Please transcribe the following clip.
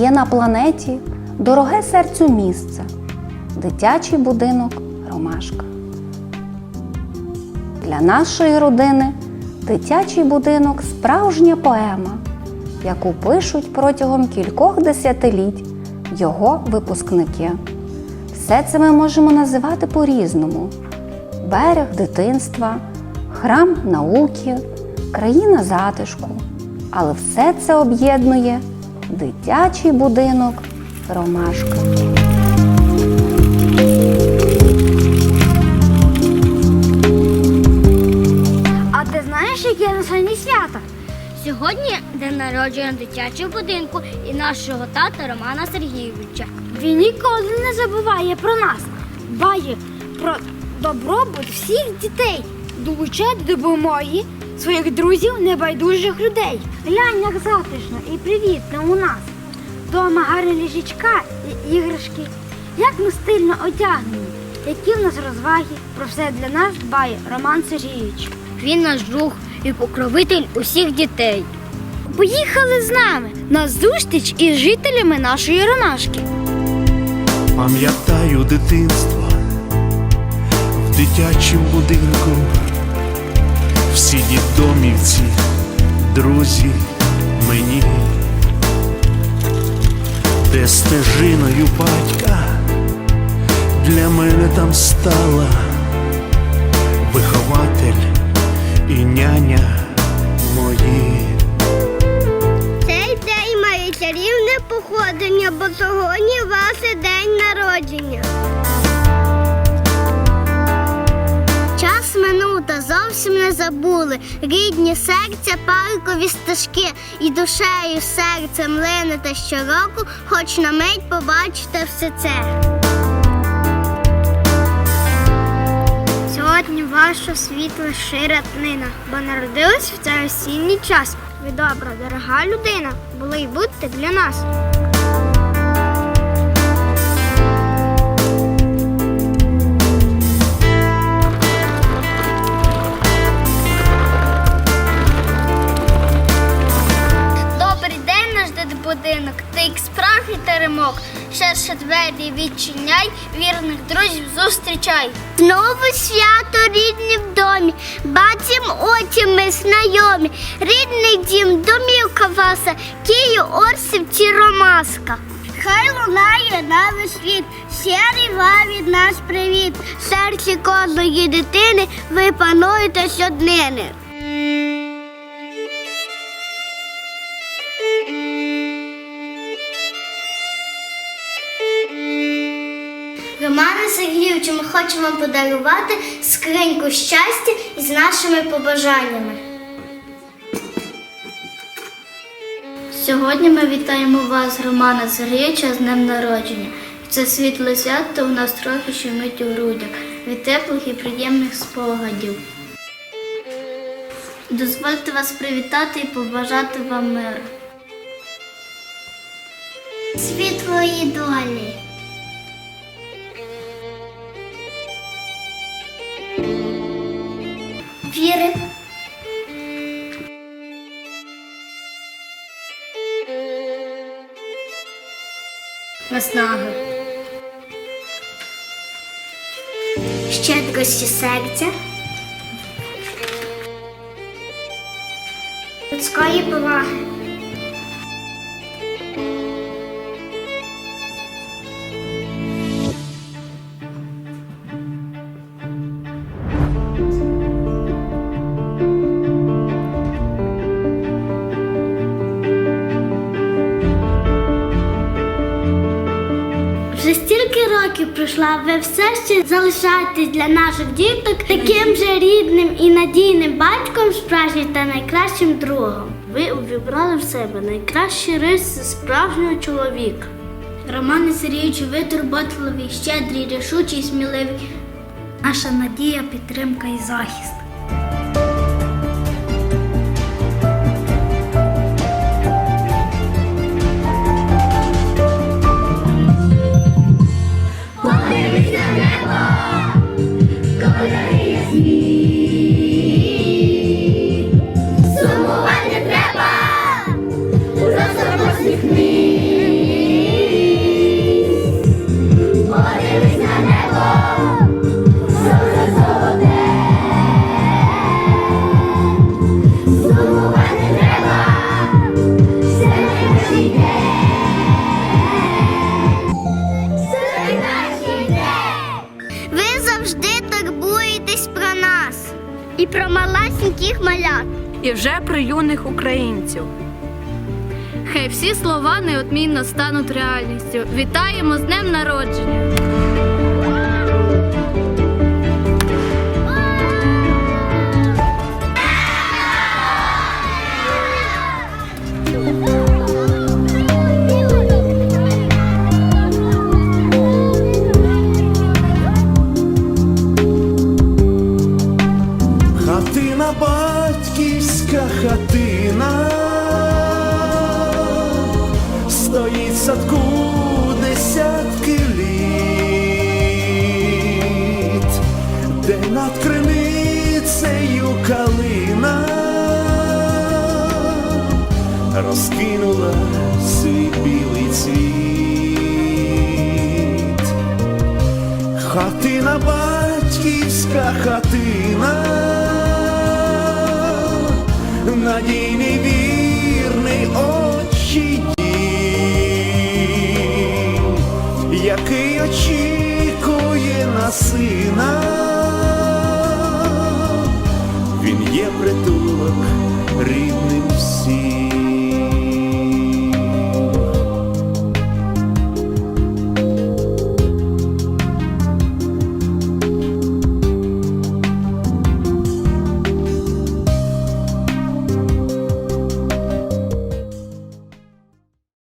Є на планеті дороге серцю місце, дитячий будинок Ромашка. Для нашої родини дитячий будинок справжня поема, яку пишуть протягом кількох десятиліть його випускники. Все це ми можемо називати по-різному: берег дитинства, храм науки, країна затишку. Але все це об'єднує дитячий будинок Ромашка. А ти знаєш, яке на сьогодні свято? Сьогодні день народження дитячого будинку і нашого тата Романа Сергійовича. Він ніколи не забуває про нас, дбає про добробут всіх дітей, долучає до допомоги своїх друзів небайдужих людей. Глянь, як затишно і привітно у нас. Дома гарні ліжечка і іграшки. Як ми стильно одягнені, які в нас розваги, про все для нас дбає Роман Сергійович. Він наш друг і покровитель усіх дітей. Поїхали з нами на зустріч із жителями нашої ромашки. Пам'ятаю дитинство в дитячому будинку, всі дідомівці, друзі мені, де стежиною батька для мене там стала вихователь і няня мої. Цей день має чарівне походення, бо сьогодні ваш день народження. Час минув та зовсім не забули. Рідні серця, паркові стежки, і душею серцем линете щороку, хоч на мить побачите все це. Сьогодні ваша світла шира днина, бо народилась в цей осінній час. Ви добра, дорога людина, були й будьте для нас. Двері відчиняй, вірних друзів зустрічай. Знову свято рідні в домі, бачим очі ми знайомі. Рідний дім, домівка ваша, Київ, Орсів чи Ромаска. Хай лунає на весь світ, щирий вам від нас привіт. В серці кожної дитини ви пануєте щоднини. Романе Сергійовичу, ми хочемо вам подарувати скриньку щастя із нашими побажаннями. Сьогодні ми вітаємо вас, Романа Сергійовича, з днем народження. Це світле свято у нас трохи щемить у грудях від теплих і приємних спогадів. Дозвольте вас привітати і побажати вам миру. Світлої долі. Наснаги. щедрості серця, людської поваги. Років пройшла, ви все ще залишаєтесь для наших діток таким же рідним і надійним батьком, справжнім та найкращим другом. Ви увібрали в себе найкращі риси справжнього чоловіка. Романе Сергійовичу, ви турботливий, щедрий, рішучий, сміливий. Наша надія, підтримка і захист. про маласіньких малят. І вже про юних українців. Хай всі слова неодмінно стануть реальністю. Вітаємо з днем народження! Хатина, батьківська хатина, стоїть в садку десятки літ, де над криницею калина розкинула свій білий цвіт. Хатина, батьківська хатина, надійний вірний очі дім, який очікує на сина, він є притулок рідний.